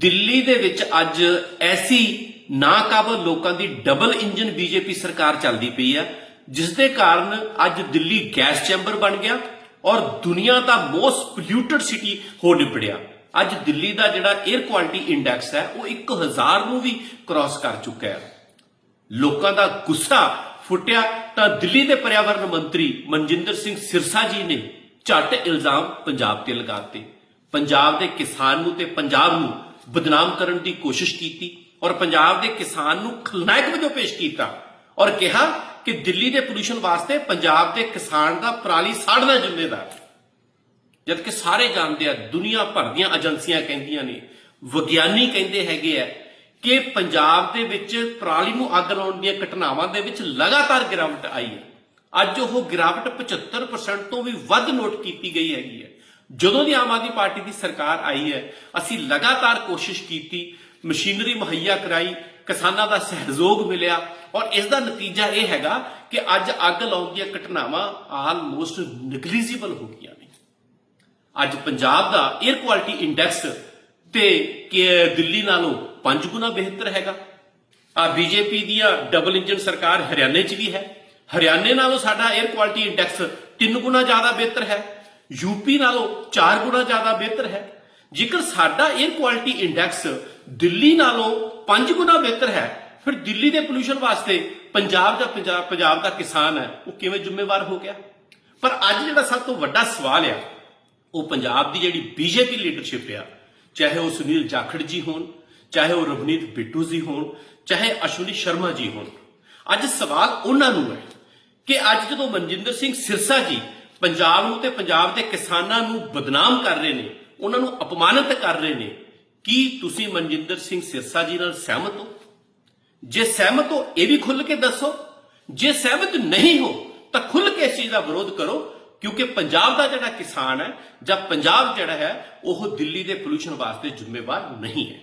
ਦਿੱਲੀ ਦੇ ਵਿੱਚ ਅੱਜ ਐਸੀ ਨਾਕਾਬਲ ਲੋਕਾਂ ਦੀ ਡਬਲ ਇੰਜਨ ਬੀਜੇਪੀ ਸਰਕਾਰ ਚੱਲਦੀ ਪਈ ਆ, ਜਿਸ ਦੇ ਕਾਰਨ ਅੱਜ ਦਿੱਲੀ ਗੈਸ ਚੈਂਬਰ ਬਣ ਗਿਆ ਔਰ ਦੁਨੀਆ ਦਾ ਮੋਸਟ ਪੋਲਿਊਟਡ ਸਿਟੀ ਹੋ ਨਿਬੜਿਆ। ਅੱਜ ਦਿੱਲੀ ਦਾ ਜਿਹੜਾ 에ਅਰ ਕੁਆਲਿਟੀ ਇੰਡੈਕਸ ਹੈ, ਉਹ 1000 ਨੂੰ ਵੀ ਕ੍ਰਾਸ ਕਰ ਚੁੱਕਾ ਹੈ। ਲੋਕਾਂ ਦਾ ਗੁੱਸਾ ਫੁੱਟਿਆ ਤਾਂ ਦਿੱਲੀ ਦੇ ਪਰਿਆਵਰਣ ਮੰਤਰੀ ਮਨਜਿੰਦਰ ਸਿੰਘ ਸਿਰਸਾ ਜੀ ਨੇ ਝੱਟ ਇਲਜ਼ਾਮ ਪੰਜਾਬ ਤੇ ਲਗਾਤੇ ਪੰਜਾਬ ਦੇ ਕਿਸਾਨ ਨੂੰ ਤੇ ਪੰਜਾਬ ਨੂੰ ਬਦਨਾਮ ਕਰਨ ਦੀ ਕੋਸ਼ਿਸ਼ ਕੀਤੀ ਔਰ ਪੰਜਾਬ ਦੇ ਕਿਸਾਨ ਨੂੰ ਖਲਨਾਇਕ ਵਜੋਂ ਪੇਸ਼ ਕੀਤਾ ਔਰ ਕਿਹਾ ਕਿ ਦਿੱਲੀ ਦੇ ਪੋਲੂਸ਼ਨ ਵਾਸਤੇ ਪੰਜਾਬ ਦੇ ਕਿਸਾਨ ਦਾ ਪਰਾਲੀ ਸਾੜਨਾ ਜ਼ਿੰਮੇਦਾਰ ਹੈ। ਜਦ ਕਿ ਸਾਰੇ ਜਾਣਦੇ ਆ, ਦੁਨੀਆ ਭਰ ਦੀਆਂ ਏਜੰਸੀਆਂ ਕਹਿੰਦੀਆਂ ਨੇ, ਵਿਗਿਆਨੀ ਕਹਿੰਦੇ ਹੈਗੇ ਆ ਕਿ ਪੰਜਾਬ ਦੇ ਵਿੱਚ ਪਰਾਲੀ ਨੂੰ ਅੱਗ ਲਾਉਣ ਦੀਆਂ ਘਟਨਾਵਾਂ ਦੇ ਵਿੱਚ ਲਗਾਤਾਰ ਗਿਰਾਵਟ ਆਈ ਹੈ। ਅੱਜ ਉਹ ਗਿਰਾਵਟ 75% ਤੋਂ ਵੀ ਵੱਧ ਨੋਟ ਕੀਤੀ ਗਈ ਹੈਗੀ ਹੈ। ਜਦੋਂ ਦੀ ਆਮ ਆਦਮੀ ਪਾਰਟੀ ਦੀ ਸਰਕਾਰ ਆਈ ਹੈ, ਅਸੀਂ ਲਗਾਤਾਰ ਕੋਸ਼ਿਸ਼ ਕੀਤੀ, ਮਸ਼ੀਨਰੀ ਮੁਹੱਈਆ ਕਰਾਈ, ਕਿਸਾਨਾਂ ਦਾ ਸਹਿਯੋਗ ਮਿਲਿਆ ਔਰ ਇਸ ਦਾ ਨਤੀਜਾ ਇਹ ਹੈਗਾ ਕਿ ਅੱਜ ਅੱਗ ਲਾਉਣ ਦੀਆਂ ਘਟਨਾਵਾਂ ਆਲਮੋਸਟ ਨੈਗਲੀਜੀਬਲ ਹੋ ਗਈਆਂ ਨੇ। ਅੱਜ ਪੰਜਾਬ ਦਾ 에ਅਰ ਕੁਆਲਿਟੀ ਇੰਡੈਕਸ ਤੇ ਕਿ ਦਿੱਲੀ ਨਾਲੋਂ 5 ਗੁਣਾ ਬਿਹਤਰ ਹੈਗਾ। ਆ ਬੀਜੇਪੀ ਦੀਆਂ ਡਬਲ ਇੰਜਨ ਸਰਕਾਰ ਹਰਿਆਣੇ 'ਚ ਵੀ ਹੈ। ਹਰਿਆਣੇ ਨਾਲੋਂ ਸਾਡਾ 에ਅਰ ਕੁਆਲਿਟੀ ਇੰਡੈਕਸ 3 ਗੁਣਾ ਜ਼ਿਆਦਾ ਬਿਹਤਰ ਹੈ। ਯੂਪੀ ਨਾਲੋਂ 4 ਗੁਣਾ ਜ਼ਿਆਦਾ ਬਿਹਤਰ ਹੈ। ਜੇਕਰ ਸਾਡਾ 에ਅਰ ਕੁਆਲਿਟੀ ਇੰਡੈਕਸ ਦਿੱਲੀ ਨਾਲੋਂ 5 ਗੁਣਾ ਬਿਹਤਰ ਹੈ, ਫਿਰ ਦਿੱਲੀ ਦੇ ਪੋਲੂਸ਼ਨ ਵਾਸਤੇ ਪੰਜਾਬ ਦਾ ਪੰਜਾਬ ਪੰਜਾਬ ਦਾ ਕਿਸਾਨ ਹੈ, ਉਹ ਕਿਵੇਂ ਜ਼ਿੰਮੇਵਾਰ ਹੋ ਗਿਆ? ਪਰ ਅੱਜ ਜਿਹੜਾ ਸਭ ਤੋਂ ਵੱਡਾ ਸਵਾਲ ਆ, ਉਹ ਪੰਜਾਬ ਦੀ ਜਿਹੜੀ ਬੀਜੇਪੀ ਲੀਡਰਸ਼ਿਪ ਆ, ਚਾਹੇ ਉਹ ਸੁਨੀਲ ਜਾਖੜ ਜੀ ਹੋਣ, ਚਾਹੇ ਉਹ ਰਵਨੀਤ ਬਿੱਟੂ ਜੀ ਹੋਣ, ਚਾਹੇ ਅਸ਼ਵਨੀ ਸ਼ਰਮਾ ਜੀ ਹੋਣ, ਅੱਜ ਸਵਾਲ ਉਹਨਾਂ ਨੂੰ ਹੈ ਕਿ ਅੱਜ ਜਦੋਂ ਮਨਜਿੰਦਰ ਸਿੰਘ ਸਿਰਸਾ ਜੀ ਪੰਜਾਬ ਨੂੰ ਤੇ ਪੰਜਾਬ ਦੇ ਕਿਸਾਨਾਂ ਨੂੰ ਬਦਨਾਮ ਕਰ ਰਹੇ ਨੇ, ਉਹਨਾਂ ਨੂੰ ਅਪਮਾਨਿਤ ਕਰ ਰਹੇ ਨੇ, ਕੀ ਤੁਸੀਂ ਮਨਜਿੰਦਰ ਸਿੰਘ ਸਿਰਸਾ ਜੀ ਨਾਲ ਸਹਿਮਤ ਹੋ? ਜੇ ਸਹਿਮਤ ਹੋ, ਇਹ ਵੀ ਖੁੱਲ ਕੇ ਦੱਸੋ। ਜੇ ਸਹਿਮਤ ਨਹੀਂ ਹੋ, ਤਾਂ ਖੁੱਲ ਕੇ ਇਸ ਚੀਜ਼ ਦਾ ਵਿਰੋਧ ਕਰੋ, ਕਿਉਂਕਿ ਪੰਜਾਬ ਦਾ ਜਿਹੜਾ ਕਿਸਾਨ ਹੈ ਜਾਂ ਪੰਜਾਬ ਜਿਹੜਾ ਹੈ, ਉਹ ਦਿੱਲੀ ਦੇ ਪੋਲੂਸ਼ਨ ਵਾਸਤੇ ਜ਼ਿੰਮੇਵਾਰ ਨਹੀਂ ਹੈ।